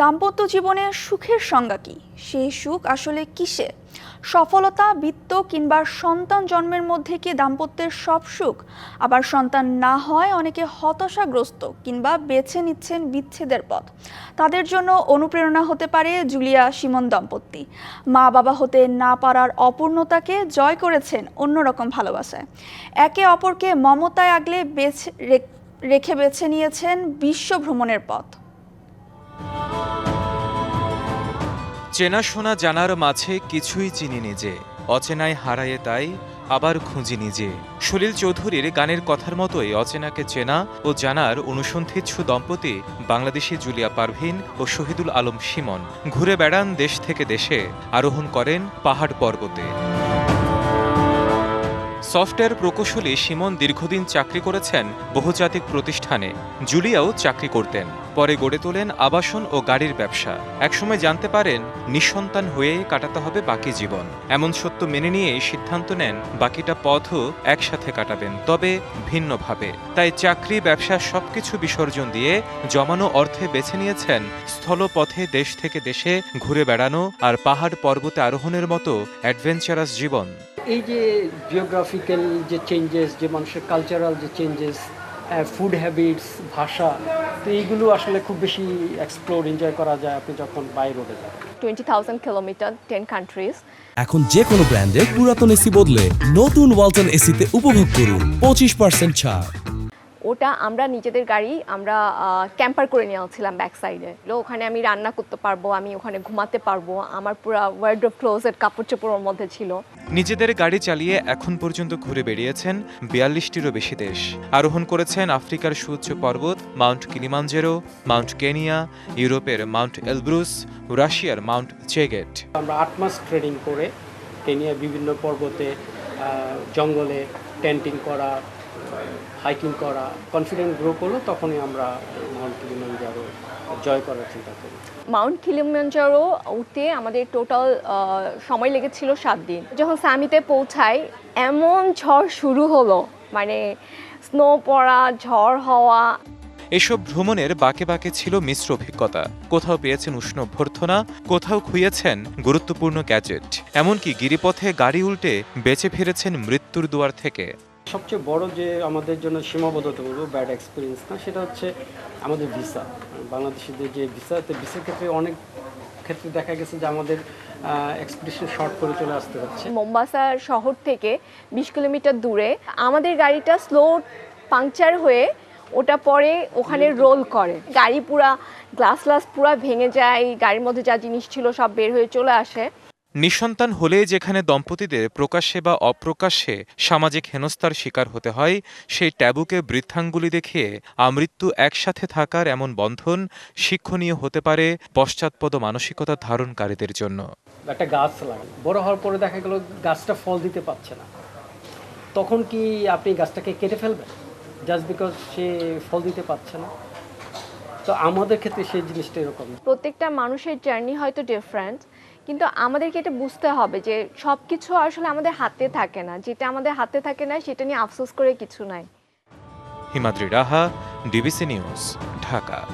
দাম্পত্য জীবনে সুখের সংজ্ঞা কি? সেই সুখ আসলে কিসে সফলতা, বৃত্ত কিংবা সন্তান জন্মের মধ্যে কি দাম্পত্যের সব সুখ? আবার সন্তান না হয় অনেকে হতাশাগ্রস্ত কিংবা বেছে নিচ্ছেন বিচ্ছেদের পথ। তাদের জন্য অনুপ্রেরণা হতে পারে জুলিয়া সিমন দম্পতি মা বাবা হতে না পারার অপূর্ণতাকে জয় করেছেন অন্যরকম ভালোবাসায় একে অপরকে মমতায় আগলে বেছে রেখে বেছে নিয়েছেন বিশ্ব ভ্রমণের পথ। চেনাশোনা জানার মাঝে কিছুই চিনি নিজে অচেনায় হারায়ে তাই আবার খুঁজি নিজে সলিল চৌধুরীর গানের কথার মতোই অচেনাকে চেনা ও জানার অনুসন্ধিচ্ছু দম্পতি বাংলাদেশি জুলিয়া পারভিন ও শহীদুল আলম সিমন ঘুরে বেড়ান দেশ থেকে দেশে, আরোহণ করেন পাহাড় পর্বতে। সফটওয়্যার প্রকৌশলী সিমন দীর্ঘদিন চাকরি করেছেন বহুজাতিক প্রতিষ্ঠানে। জুলিয়াও চাকরি করতেন। পরে গড়ে তোলেন আবাসন ও গাড়ির ব্যবসা। একসময় জানতে পারেন, নিঃসন্তান হয়েই কাটাতে হবে বাকি জীবন। এমন সত্য মেনে নিয়েই সিদ্ধান্ত নেন, বাকিটা পথও একসাথে কাটাবেন, তবে ভিন্নভাবে। তাই চাকরি, ব্যবসা সবকিছু বিসর্জন দিয়ে জমানো অর্থে বেছে নিয়েছেন স্থলপথে দেশ থেকে দেশে ঘুরে বেড়ানো আর পাহাড় পর্বতে আরোহণের মতো অ্যাডভেঞ্চারাস জীবন। এই যে জিওগ্রাফিক্যাল যে চেঞ্জেস যে মানুষের কালচারাল যে চেঞ্জেস ফুড হ্যাবিটস ভাষা তো এইগুলো আসলে খুব বেশি এক্সপ্লোর এনজয় করা যায় আপনি যখন বাইরে রোডে যান। 20,000 kilometer, 10 countries. এখন যে কোনো ব্র্যান্ডের পুরাতন এসি বদলে নতুন ওয়ালটন এসিতে উপভোগ করুন। পঁচিশ পার্সেন্ট ছাড়। ওটা আমরা নিজেদের গাড়ি আমরা ক্যাম্পার করে নিয়েছিলাম ব্যাক সাইডে ওখানে আমি রান্না করতে পারব আমি ওখানে ঘুমাতে পারব। আমার পুরো ওয়ার্ড্রোব ক্লোজের কাপড় চোপড় ওর মধ্যে ছিল। নিজেদের গাড়ি চালিয়ে এখন পর্যন্ত ঘুরে বেরিয়েছেন বিয়াল্লিশটিরও বেশি দেশ। আরোহণ করেছেন আফ্রিকার সুউচ্চ পর্বত মাউন্ট কিলিমাঞ্জেরো মাউন্ট কেনিয়া ইউরোপের মাউন্ট এলব্রুস রাশিয়ার মাউন্ট চেগেট। আমরা আট মাস ট্রেনিং করে কেনিয়া বিভিন্ন পর্বতে জঙ্গলে টেন্টিং করা হাইকিং করা কনফিডেন্ট গ্রো করল তখনই আমরা মাউন্ট কিলিমাঞ্জারো জয় করার চিন্তা করি। মাউন্ট কিলিমাঞ্জারো উঠতে আমাদের টোটাল সময় লেগেছিল সাত দিন। যখন সামিতে পৌঁছাই এমন ঝড় শুরু হলো মানে স্নো পড়া ঝড় হওয়া। এসব ভ্রমণের বাকে বাকে ছিল মিশ্র অভিজ্ঞতা। কোথাও পেয়েছেন উষ্ণ অভ্যর্থনা কোথাও খুইয়েছেন গুরুত্বপূর্ণ গ্যাজেট এমনকি গিরিপথে গাড়ি উল্টে বেঁচে ফিরেছেন মৃত্যুর দুয়ার থেকে। সবচেয়ে বড় যে আমাদের জন্য সীমাবদ্ধতা বলব ব্যাড এক্সপিরিয়েন্স না সেটা হচ্ছে আমাদের ভিসা। বাংলাদেশিদের যে ভিসা তো ভিসার ক্ষেত্রে অনেক ক্ষেত্রে দেখা গেছে যে আমাদের এক্সপিডিশন শর্ট করে চলে আসতে হচ্ছে। মোম্বাসা শহর থেকে বিশ কিলোমিটার দূরে আমাদের গাড়িটা স্লো পাংচার হয়ে ওটা পরে ওখানে রোল করে। গাড়ি পুরা গ্লাস গ্লাস পুরা ভেঙে যায় গাড়ির মধ্যে যা জিনিস ছিল সব বের হয়ে চলে আসে। নিঃসন্তান হলে যেখানে দম্পতিদের প্রকাশ্যে বা অপ্রকাশ্যে সামাজিক হেনস্থার শিকার হতে হয় সেই ট্যাবুকে বৃদ্ধাঙ্গুলি দেখিয়ে আমৃত্যু একসাথে থাকার এমন বন্ধন শিক্ষণীয় হতে পারে পশ্চাৎপদ মানসিকতা ধারণকারীদের জন্য। একটা গাছ লাগান। বড় হওয়ার পরে দেখা গেল গাছটা ফল দিতে পারছে না। তখন কি আপনি গাছটাকে কেটে ফেলবেন? জাস্ট বিকজ সে ফল দিতে পারছে না? তো আমাদের ক্ষেত্রে সেই জিনিসটা এরকম। প্রত্যেকটা মানুষের জার্নি হয়তো ডিফারেন্ট কিন্তু আমাদেরকে এটা বুঝতে হবে যে সব কিছু আসলে আমাদের হাতে থাকে না। যেটা আমাদের হাতে থাকে না, সেটা নিয়ে আফসোস করে কিছু নাই। Himadri Raha, DBC news, Dhaka.